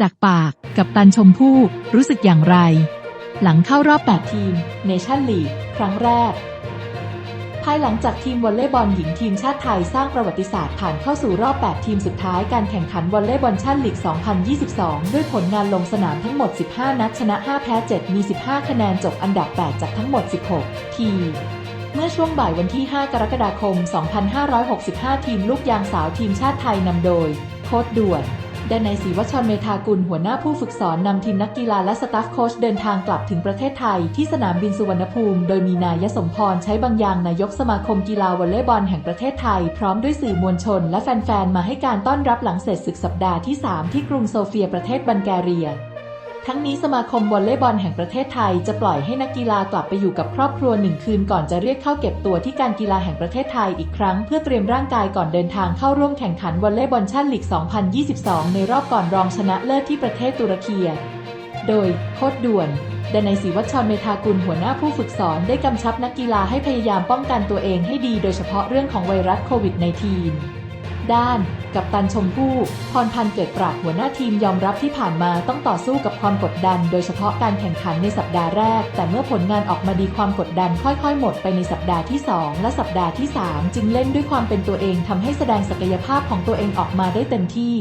จากปากกับตันชมพู่รู้สึกอย่างไร หลังเข้ารอบ 8 ทีมเนชั่นลีกครั้งแรก ภายหลังจากทีมวอลเลย์บอลหญิงทีมชาติไทยสร้างประวัติศาสตร์ผ่านเข้าสู่รอบ 8 ทีมสุดท้ายการแข่งขันวอลเลย์บอลชั่นลีก 2022 ด้วยผลงานลงสนามทั้งหมด 15 นัดชนะ 5 แพ้ 7 มี 15 คะแนนจบอันดับ 8 จากทั้งหมด 16 ทีมเมื่อช่วงบ่ายวันที่ 5 กรกฎาคม 2565 ทีมลูกยางสาวทีมชาติไทยนำโดย โค้ดด่วน ดนัยศรีวชรเมธากุลหัวหน้าผู้ฝึกสอนนำทีมนักกีฬาและสตาฟโค้ชเดินทางกลับถึงประเทศไทยที่สนามบินสุวรรณภูมิ โดยมีนายสมพรใช้บางอย่างนายกสมาคมกีฬาวอลเลย์บอลแห่งประเทศไทย พร้อมด้วยสื่อมวลชน และแฟนๆมาให้การต้อนรับหลังเสร็จศึกสัปดาห์ที่ 3 ที่กรุงโซเฟียประเทศบัลแกเรีย ทั้งนี้สมาคมวอลเลย์บอลแห่งประเทศไทยจะปล่อยให้นักกีฬากลับไปอยู่กับครอบครัวหนึ่งคืนก่อนจะเรียกเข้าเก็บตัวที่การกีฬาแห่งประเทศไทยอีกครั้งเพื่อเตรียมร่างกายก่อนเดินทางเข้าร่วมแข่งขันวอลเลย์บอลชั่นลีก 2022 ในรอบก่อนรองชนะเลิศที่ประเทศตุรกีโดยโค้ดด่วนดนัยศรีวัชรเมธากุลหัวหน้าผู้ฝึกสอนได้กำชับนักกีฬาให้พยายามป้องกันตัวเองให้ดีโดยเฉพาะเรื่องของไวรัสโควิด -19 ด้าน กับตันชมพู่ พรพันธ์เกิดปราดหัวหน้าทีมยอมรับที่ผ่านมาต้องต่อสู้กับความกดดัน โดยเฉพาะการแข่งขันในสัปดาห์แรก แต่เมื่อผลงานออกมาดีความกดดันค่อยๆ หมดไปในสัปดาห์ที่ 2 และสัปดาห์ที่ 3 จึงเล่นด้วยความเป็นตัวเองทำให้แสดงศักยภาพของตัวเองออกมาได้เต็มที่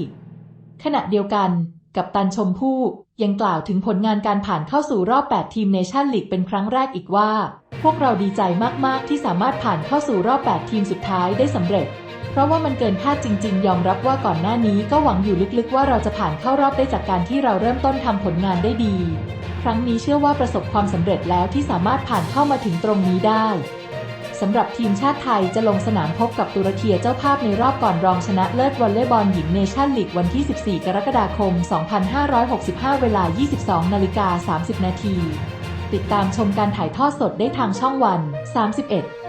ขณะเดียวกัน กับตันชมพู่ยังกล่าวถึงผลงานการผ่านเข้าสู่รอบ 8 ทีมเนชั่นลีกเป็นครั้งแรกอีกว่า พวกเราดีใจมาก ๆ ที่สามารถผ่านเข้าสู่รอบ 8 ทีมสุดท้ายได้สำเร็จ ราะว่ามันเกินคาดจริง ๆ ยอมรับว่าก่อนหน้านี้ก็หวังอยู่ลึกๆ ว่าเราจะผ่านเข้ารอบได้จากการที่เราเริ่มต้นทำผลงานได้ดี ครั้งนี้เชื่อว่าประสบความสำเร็จแล้วที่สามารถผ่านเข้ามาถึงตรงนี้ได้สำหรับทีมชาติไทยจะลงสนามพบกับตุรกีเจ้าภาพในรอบก่อนรองชนะเลิศวอลเลย์บอลหญิงเนชั่นลีกวันที่ 14 กรกฎาคม 2565 เวลา 22 นาฬิกา 30 นาที ติดตามชมการถ่ายทอดสดได้ทางช่องวัน 31